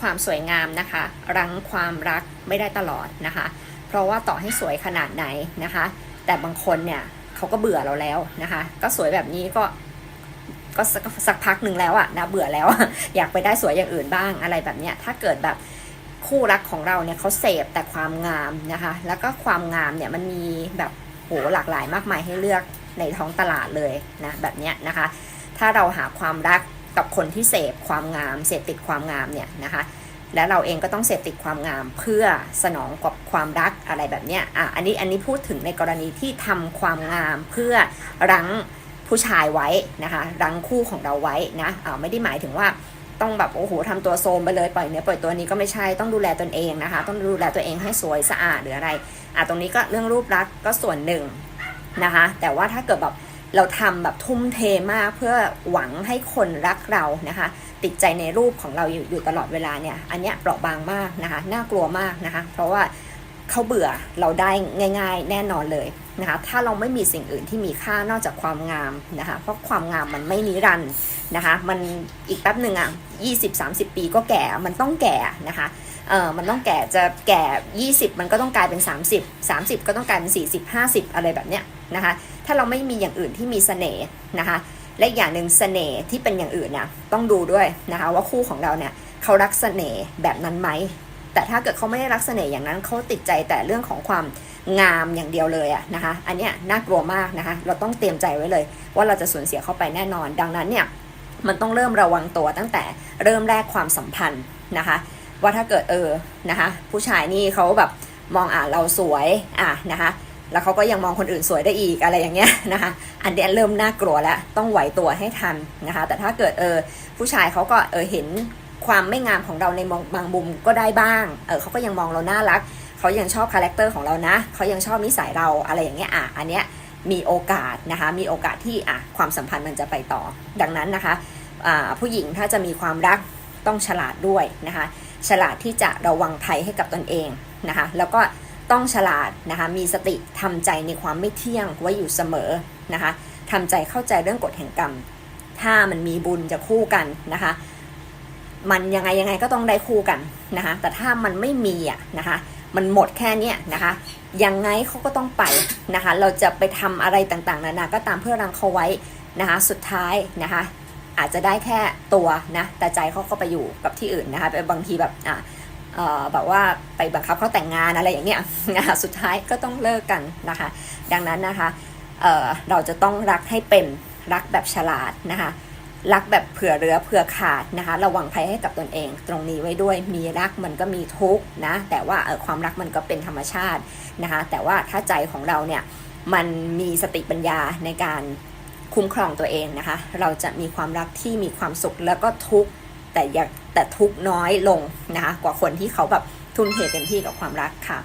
ความสวยงามนะคะ รั้งความรักไม่ได้ตลอดนะคะ เพราะว่าต่อให้สวยขนาดไหนนะคะ แต่บางคนเนี่ยเขาก็เบื่อเราแล้วนะคะ ก็สวยแบบนี้ก็ก็สักสักพักหนึ่งแล้วอะนะเบื่อแล้วอะอยากไปได้สวยอย่างอื่นบ้างอะไรแบบเนี้ยถ้าเกิดแบบคู่รักของเราเนี่ยเขาเสพแต่ความงามนะคะ แล้วก็ความงามเนี่ยมันมีแบบโหหลากหลายมากมายให้เลือกในท้องตลาดเลยนะแบบเนี้ยนะคะ ถ้าเราหาความรัก กับคนที่เสพความงามเสพติดความงามเนี่ยนะคะและเราเองก็ต้องเสพติดความงามเพื่อสนองกับความรักอะไรแบบเนี้ยอะอันนี้อันนี้พูดถึงในกรณีที่ทำความงามเพื่อรั้งผู้ชายไว้นะคะรั้งคู่ของเราไว้นะอ่าไม่ได้หมายถึงว่าต้องแบบโอ้โหทำตัวโซมไปเลยปล่อยเนื้อปล่อยตัวนี้ก็ไม่ใช่ต้องดูแลตนเองนะคะ ต้องดูแลตัวเองให้สวยสะอาดหรืออะไรอะตรงนี้ก็เรื่องรูปลักษณ์ก็ส่วนหนึ่งนะคะ แต่ว่าถ้าเกิดแบบ เราทำแบบทุ่มเทมากเพื่อหวังให้คนรักเรานะคะ ติดใจในรูปของเราอยู่อยู่ตลอดเวลาเนี่ย อันเนี้ยเปราะบางมากนะคะ น่ากลัวมากนะคะ เพราะว่า เขาเบื่อเราได้ง่าย ๆ แน่นอนเลยนะคะถ้าเราไม่มีสิ่งอื่นที่มีค่านอกจากความงามนะคะเพราะความงามมันไม่นิรันด์นะคะมันอีกแป๊บหนึ่งอะ20-30 ปีก็แก่มันต้องแก่นะคะเออมันต้องแก่จะแก่ 20 มันก็ต้องกลายเป็น 30 30 ก็ต้องกลายเป็น 40 50 อะไรแบบเนี้ยนะคะถ้าเราไม่มีอย่างอื่นที่มีเสน่ห์นะคะและอย่างหนึ่งเสน่ห์ที่เป็นอย่างอื่นนี่ยต้องดูด้วยนะคะว่าคู่ของเราเนี่ยเขารักเสน่ห์แบบนั้นไหม แต่ถ้าเกิดเขาไม่ได้รักเสน่ห์อย่างนั้นเขาติดใจแต่เรื่องของความงามอย่างเดียวเลยอะนะคะ อันเนี้ยน่ากลัวมากนะคะ เราต้องเตรียมใจไว้เลย ว่าเราจะสูญเสียเขาไปแน่นอน ดังนั้นเนี่ยมันต้องเริ่มระวังตัวตั้งแต่เริ่มแรกความสัมพันธ์นะคะ ว่าถ้าเกิดเออนะคะ ผู้ชายนี่เขาแบบมองอะเราสวยอะนะคะแล้วเขาก็ยังมองคนอื่นสวยได้อีกอะไรอย่างเงี้ยนะคะอันเนี้ยเริ่มน่ากลัวแล้วต้องไหวตัวให้ทันนะคะ แต่ถ้าเกิดเออผู้ชายเขาก็เออเห็น ความไม่งามของเราในมองบางมุมก็ได้บ้าง เออเขาก็ยังมองเราน่ารัก เขายังชอบคาแรคเตอร์ของเรานะ เขายังชอบนิสัยเราอะไรอย่างเงี้ย อะ อันเนี้ยมีโอกาสนะคะ มีโอกาสที่อะความสัมพันธ์มันจะไปต่อ ดังนั้นนะคะอ่าผู้หญิงถ้าจะมีความรักต้องฉลาดด้วยนะคะ ฉลาดที่จะระวังภัยให้กับตนเองนะคะ แล้วก็ต้องฉลาดนะคะ มีสติทำใจในความไม่เที่ยงไว้อยู่เสมอนะคะทำใจเข้าใจเรื่องกฎแห่งกรรม ถ้ามันมีบุญจะคู่กันนะคะ มันยังไงยังไงก็ต้องได้คู่กันนะคะ แต่ถ้ามันไม่มีอะนะคะ มันหมดแค่เนี้ยนะคะยังไงเขาก็ต้องไปนะคะ เราจะไปทำอะไรต่างๆนานาก็ตามเพื่อรังเขาไว้นะคะ สุดท้ายนะคะ อาจจะได้แค่ตัวนะแต่ใจเขาก็ไปอยู่กับที่อื่นนะคะไปบางทีแบบอะเออแบบว่าไปบังคับเขาแต่งงานอะไรอย่างเงี้ยนะคะสุดท้ายก็ต้องเลิกกันนะคะ ดังนั้นนะคะเออเราจะต้องรักให้เป็นรักแบบฉลาดนะคะ รักแบบเผื่อเรือเผื่อขาดนะคะ ระวังภัยให้กับตนเอง ตรงนี้ไว้ด้วยมีรักมันก็มีทุกข์นะ แต่ว่าเออความรักมันก็เป็นธรรมชาตินะคะ แต่ว่าถ้าใจของเราเนี่ยมันมีสติปัญญาในการคุ้มครองตัวเองนะคะ เราจะมีความรักที่มีความสุขแล้วก็ทุกข์แต่อยากแต่ทุกข์น้อยลงนะคะกว่าคนที่เขาแบบทุ่มเทเต็มที่กับความรักค่ะ